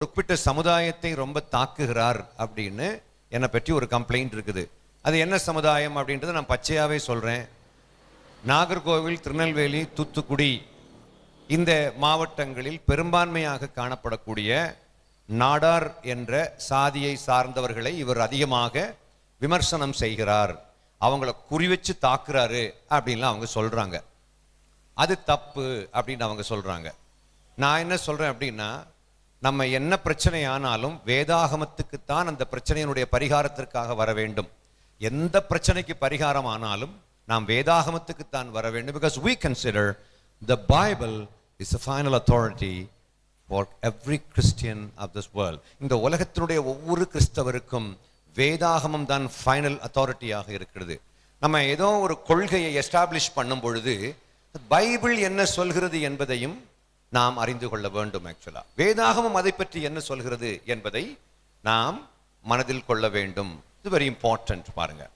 குறிப்பிட்ட சமுதாயத்தை ரொம்ப தாக்குகிறார் அப்படின்னு என்னை பற்றி ஒரு கம்ப்ளைண்ட் இருக்குது. அது என்ன சமுதாயம் அப்படின்றத நான் பச்சையாகவே சொல்கிறேன் நாகர்கோவில் திருநெல்வேலி தூத்துக்குடி இந்த மாவட்டங்களில் பெரும்பான்மையாக காணப்படக்கூடிய நாடார் என்ற சாதியை சார்ந்தவர்களை இவர் அதிகமாக விமர்சனம் செய்கிறார். அவங்கள குறி வச்சு தாக்குறாரு அப்படின்லாம் அவங்க சொல்கிறாங்க அது தப்பு அப்படின்னு அவங்க சொல்கிறாங்க நான் என்ன சொல்கிறேன் அப்படின்னா நம்ம என்ன பிரச்சனை ஆனாலும் வேதாகமத்துக்குத்தான் அந்த பிரச்சனையினுடைய பரிகாரத்திற்காக வர வேண்டும். எந்த பிரச்சனைக்கு பரிகாரம் ஆனாலும் நாம் வேதாகமத்துக்குத்தான் வர வேண்டும். Because we consider the Bible is a final authority for every Christian of this world இந்த உலகத்தினுடைய ஒவ்வொரு கிறிஸ்தவருக்கும் வேதாகமம் தான் ஃபைனல் அத்தாரிட்டியாக இருக்கிறது. நம்ம ஏதோ ஒரு கொள்கையை எஸ்டாப்ளிஷ் பண்ணும் பொழுது பைபிள் என்ன சொல்கிறது என்பதையும் நாம் அறிந்து கொள்ள வேண்டும் ஆக்சுவலா வேதாகமம் அதை பற்றி என்ன சொல்கிறது என்பதை நாம் மனதில் கொள்ள வேண்டும். இது வெரி இம்பார்ட்டன்ட் பாருங்க.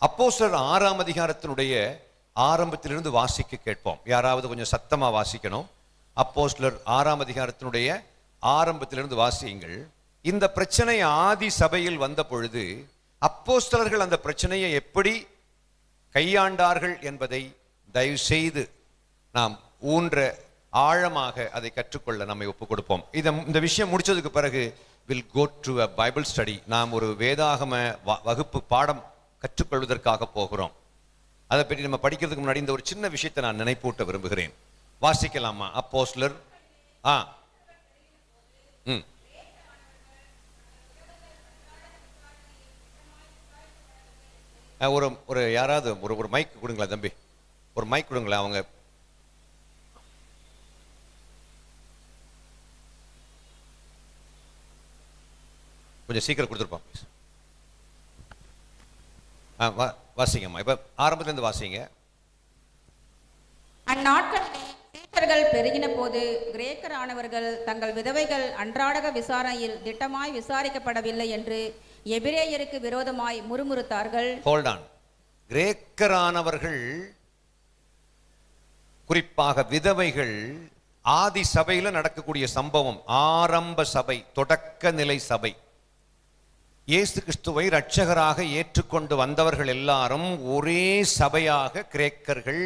அப்போஸ்தலர் ஆறாம் அதிகாரத்தினுடைய ஆரம்பத்திலிருந்து வாசிக்க கேட்போம். யாராவது கொஞ்சம் சத்தமா வாசிக்கணும். அப்போஸ்தலர் ஆறாம் அதிகாரத்தினுடைய ஆரம்பத்திலிருந்து வாசியுங்கள். இந்த பிரச்சனை ஆதி சபையில் வந்த பொழுது அப்போஸ்தலர்கள் அந்த பிரச்சனையை எப்படி கையாண்டார்கள் என்பதை தயவு செய்து நாம் ஊன்ற ஆழமாக அதை கற்றுக்கொள்ள நம்மை ஒப்புக் கொடுப்போம் இதை இந்த விஷயம் முடிச்சதுக்கு பிறகு will go to a Bible study நாம் ஒரு வேதாகம வ- வகுப்பு பாடம் கற்றுக்கொள்வதற்காக போகிறோம். அதை பற்றி நம்ம படிக்கிறதுக்கு முன்னாடி இந்த ஒரு சின்ன விஷயத்தை நான் நினைப்பூட்ட விரும்புகிறேன். வாசிக்கலாமா? அப்போஸ்லர் ஆ. ம். ஒரு ஒரு யாராவது ஒரு ஒரு மைக் கொடுங்களேன் தம்பி. ஒரு மைக் கொடுங்களேன் அவங்க கொஞ்சம் சீக்கிரம் கொடுத்துருப்போம் please. ஆ வா வாசிங்கம்மா. இப்போ ஆரம்பத்துலேருந்து வாசிங்க. அந்நாட்களிலே சீஷர்கள் பெருகின போது கிரேக்கரானவர்கள் தங்கள் விதவைகள் அன்றாடக விசாரணையில் திட்டமாய் விசாரிக்கப்படவில்லை என்று எபிரேயருக்கு விரோதமாய் முறுமுறுத்தார்கள். ஹோல்ட் ஆன் கிரேக்கரானவர்கள் குறிப்பாக விதவைகள் ஆதி சபையில நடக்கக்கூடிய சம்பவம் ஆரம்ப சபை தொடக்க நிலை சபை. இயேசு கிறிஸ்துவை இரட்சகராக ஏற்றுக்கொண்டு வந்தவர்கள் எல்லாரும் ஒரே சபையாக கிரேக்கர்கள்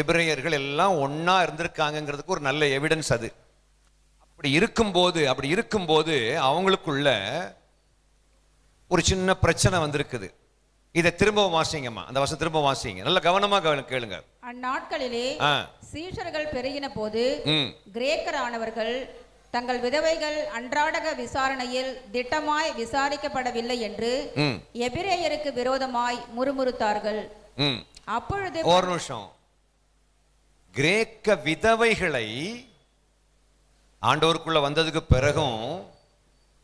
எபிரேயர்கள் எல்லாம் ஒண்ணா இருந்திருக்காங்கங்கிறதுக்கு ஒரு நல்ல எவிடன்ஸ் அது. அப்படி இருக்கும்போது அப்படி இருக்கும்போது அவங்களுக்குள்ள ஒரு சின்ன பிரச்சனை வந்திருக்குது. இதை திரும்பவும் வாசிங்கம்மா. அந்த வசனம் திரும்ப வாசிங்க. நல்ல கவனமா கேளுங்க. அந்நாட்களிலே சீஷர்கள் பெருகின போது கிரேக்கரானவர்கள் தங்கள் விதவைகள் அன்றாடக விசாரணையில் திட்டமாய் விசாரிக்கப்படவில்லை என்று எபிரேயருக்கு விரோதமாய் முறுமுறுத்தார்கள். அப்பொழுது ஒரு நிமிஷம். கிரேக்க விதவைகளை ஆண்டவருக்குள்ள வந்ததுக்கு பிறகும்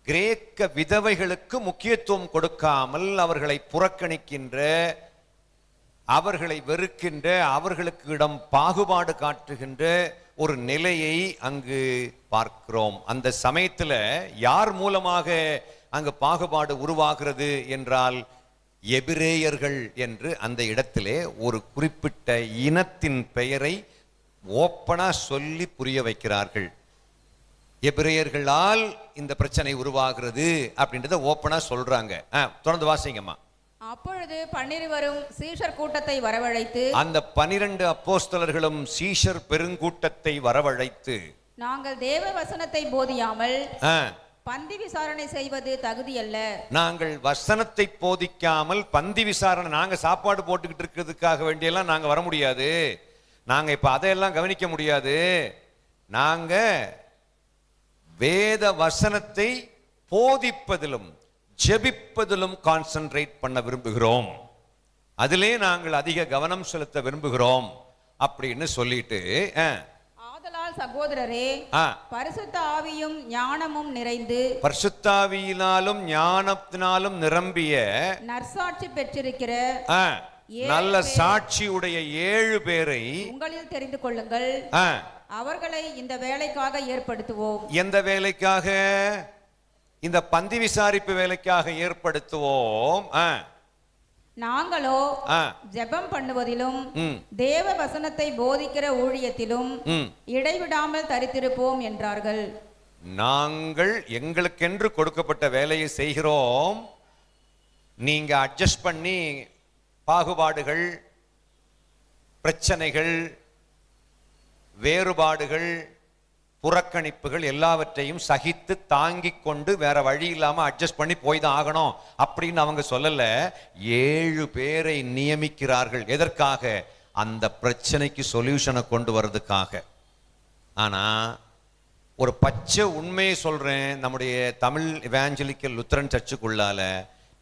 கிரேக்க விதவைகளுக்கு முக்கியத்துவம் கொடுக்காமல் அவர்களை புறக்கணிக்கின்ற அவர்களை வெறுக்கின்ற அவர்களுக்கு இடம் பாகுபாடு காட்டுகின்ற ஒரு நிலையை அங்கு பார்க்கிறோம். அந்த சமயத்துல யார் மூலமாக அங்கு பாகுபாடு உருவாகிறது என்றால் எபிரேயர்கள் என்று அந்த இடத்திலே ஒரு குறிப்பிட்ட இனத்தின் பெயரை ஓப்பனா சொல்லி புரிய வைக்கிறார்கள். எபிரேயர்களால் இந்த பிரச்சனை உருவாகிறது அப்படின்றத ஓப்பனாக சொல்றாங்க. ஆ, தொடர்ந்து வாசிங்கம்மா. அப்பொழுது பன்னிருவரும் சீஷர் கூட்டத்தை வரவழைத்து அந்த பனிரெண்டு அப்போஸ்தலர்களும் சீஷர் பெருங்கூட்டத்தை வரவழைத்து நாங்கள் தேவ வசனத்தை போதியாமல் பந்தி விசாரணை செய்வது தகுதியல்ல. நாங்கள் வசனத்தை போதிக்காமல் பந்தி விசாரணை நாங்க சாப்பாடு போட்டுக்கிட்டு இருக்கிறதுக்காக வேண்டியெல்லாம் நாங்க வர முடியாது. நாங்க இப்ப அதையெல்லாம் கவனிக்க முடியாது. நாங்க வேத வசனத்தை போதிப்பதிலும் ஜெபிப்பதிலும் கான்சென்ட்ரேட் பண்ண விரும்புகிறோம். அதிலே நாங்கள் அதிக கவனம் செலுத்த விரும்புகிறோம் அப்படின்னு சொல்லிட்டு ஆதலால் சகோதரரே பரிசுத்த ஆவியும் ஞானமும் நிறைந்து பரிசுத்தாவியினாலும் ஞானத்தினாலும் நிரம்பிய நற்சாட்சி பெற்றிருக்கிற நல்ல சாட்சியுடைய ஏழு பேரை உங்களில் தெரிந்து கொள்ளுங்கள். அவர்களை இந்த வேலைக்காக ஏற்படுத்துவோம். எந்த வேலைக்காக? இந்த பந்தி விசாரிப்பு வேலைக்காக ஏற்படுத்துவோம். நாங்களோ ஜெபம் பண்ணுவதிலும் தேவ வசனத்தை போதிக்கிற ஊழியத்திலும் இடைவிடாமல் தரித்திருப்போம் என்றார்கள். நாங்கள் எங்களுக்கென்று கொடுக்கப்பட்ட வேலையை செய்கிறோம். நீங்க அட்ஜஸ்ட் பண்ணி பாகுபாடுகள் பிரச்சனைகள் வேறுபாடுகள் புறக்கணிப்புகள் எல்லாவற்றையும் சகித்து தாங்கி கொண்டு வேற வழி இல்லாமல் அட்ஜஸ்ட் பண்ணி போய் தான் ஆகணும் அப்படின்னு அவங்க சொல்லலை. ஏழு பேரை நியமிக்கிறார்கள். எதற்காக? அந்த பிரச்சனைக்கு சொல்யூஷனை கொண்டு வர்றதுக்காக. ஆனால் ஒரு பச்சை உண்மையை சொல்கிறேன் நம்முடைய தமிழ் இவாஞ்சலிக்கல் லுத்தரன் சர்ச்சுக்குள்ளால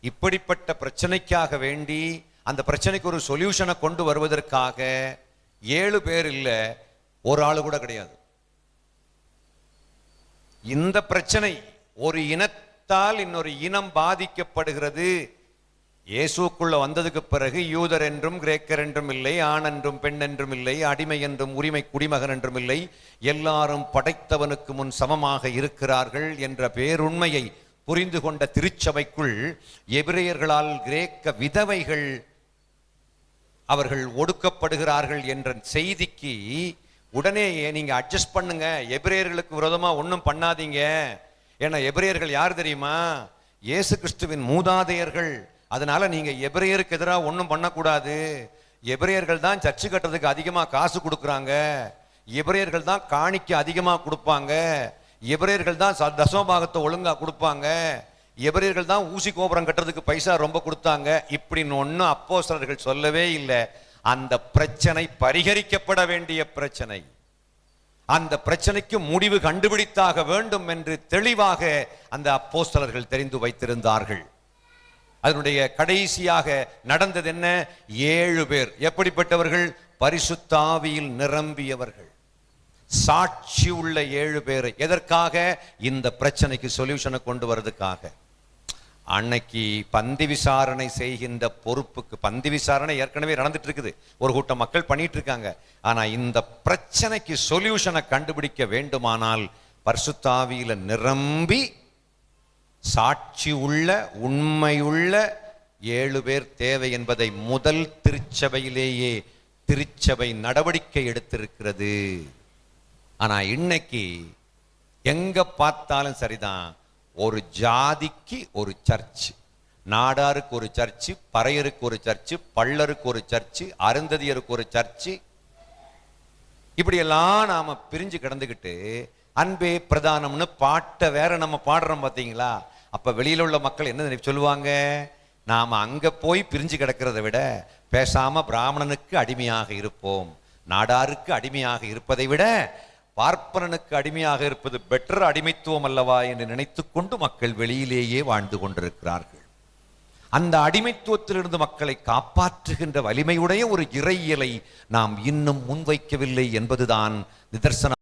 இப்படிப்பட்ட பிரச்சனைக்காக வேண்டி அந்த பிரச்சனைக்கு ஒரு சொல்யூஷனை கொண்டு வருவதற்காக ஏழு பேர் இல்லை ஒரு ஆளு கூட கிடையாது. இந்த பிரச்சனை ஒரு இனத்தால் இன்னொரு இனம் பாதிக்கப்படுகிறது. இயேசுக்குள்ள வந்ததுக்கு பிறகு யூதர் என்றும் கிரேக்கர் என்றும் இல்லை ஆண் என்றும் பெண் என்றும் இல்லை அடிமை என்றும் உரிமை குடிமகன் என்றும் இல்லை. எல்லாரும் படைத்தவனுக்கு முன் சமமாக இருக்கிறார்கள் என்ற பேருண்மையை புரிந்து கொண்ட திருச்சபைக்குள் எபிரேயர்களால் கிரேக்க விதவைகள் அவர்கள் ஒடுக்கப்படுகிறார்கள் என்ற செய்திக்கு உடனே நீங்க அட்ஜஸ்ட் பண்ணுங்க. எபிரேயர்களுக்கு விரோதமா ஒன்றும் பண்ணாதீங்க. ஏன்னா எபிரேயர்கள் யார் தெரியுமா? இயேசு கிறிஸ்துவின் மூதாதையர்கள். அதனால நீங்க எபிரேயருக்கு எதிராக ஒன்றும் பண்ணக்கூடாது. எபிரேயர்கள் தான் சர்ச்சு கட்டுறதுக்கு அதிகமாக காசு கொடுக்குறாங்க. எபிரேயர்கள் தான் காணிக்க அதிகமாக கொடுப்பாங்க. எபிரேயர்கள் தான் ச- தசமபாகத்தை ஒழுங்காக கொடுப்பாங்க. எபிரேயர்கள் தான் ஊசி கோபுரம் கட்டுறதுக்கு பைசா ரொம்ப கொடுத்தாங்க. இப்படின்னு ஒன்றும் அப்போஸ்தலர்கள் சொல்லவே இல்லை. அந்த பிரச்சனை பரிகரிக்கப்பட வேண்டிய பிரச்சனை. அந்த பிரச்சனைக்கு முடிவு கண்டுபிடித்தாக வேண்டும் என்று தெளிவாக அந்த அப்போஸ்தலர்கள் தெரிந்து வைத்திருந்தார்கள். அதனுடைய கடைசியாக நடந்தது என்ன? ஏழு பேர். எப்படிப்பட்டவர்கள்? பரிசுத்தாவியில் நிரம்பியவர்கள். சாட்சி உள்ள ஏழு பேர். எதற்காக? இந்த பிரச்சனைக்கு சொல்யூஷனை கொண்டு வர்றதுக்காக. அன்னைக்கு பந்தி விசாரணை செய்கின்ற பொறுப்புக்கு பந்தி விசாரணை ஏற்கனவே நடந்துட்டு இருக்குது ஒரு கூட்டம் மக்கள் பண்ணிட்டு இருக்காங்க ஆனா இந்த பிரச்சனைக்கு சொல்யூஷனை கண்டுபிடிக்க வேண்டுமானால் பர்சுத்தாவியில நிரம்பி சாட்சி உள்ள உண்மையுள்ள ஏழு பேர் தேவை என்பதை முதல் திருச்சபையிலேயே திருச்சபை நடவடிக்கை எடுத்திருக்கிறது. ஆனா இன்னைக்கு எங்க பார்த்தாலும் சரிதான். ஒரு ஜாதிக்கு ஒரு சர்ச். நாடாருக்கு ஒரு சர்ச்சு பறையருக்கு ஒரு சர்ச்சு பள்ளருக்கு ஒரு சர்ச்சு அருந்ததியருக்கு ஒரு சர்ச்சு இப்படியெல்லாம் நாம பிரிஞ்சு கிடந்துக்கிட்டு அன்பே பிரதானம்னு பாட்டை வேற நம்ம பாடுறோம் பார்த்தீங்களா அப்ப வெளியில உள்ள மக்கள் என்ன சொல்லுவாங்க? நாம அங்க போய் பிரிஞ்சு கிடக்கிறத விட பேசாம பிராமணனுக்கு அடிமையாக இருப்போம். நாடாருக்கு அடிமையாக இருப்பதை விட பார்ப்பனனுக்கு அடிமையாக இருப்பது பெட்டர் அடிமைத்துவம் அல்லவா என்று நினைத்துக்கொண்டு மக்கள் வெளியிலேயே வாழ்ந்து கொண்டிருக்கிறார்கள். அந்த அடிமைத்துவத்திலிருந்து மக்களை காப்பாற்றுகின்ற வலிமையுடைய ஒரு இறையியலை நாம் இன்னும் முன்வைக்கவில்லை என்பதுதான் நிதர்சனம்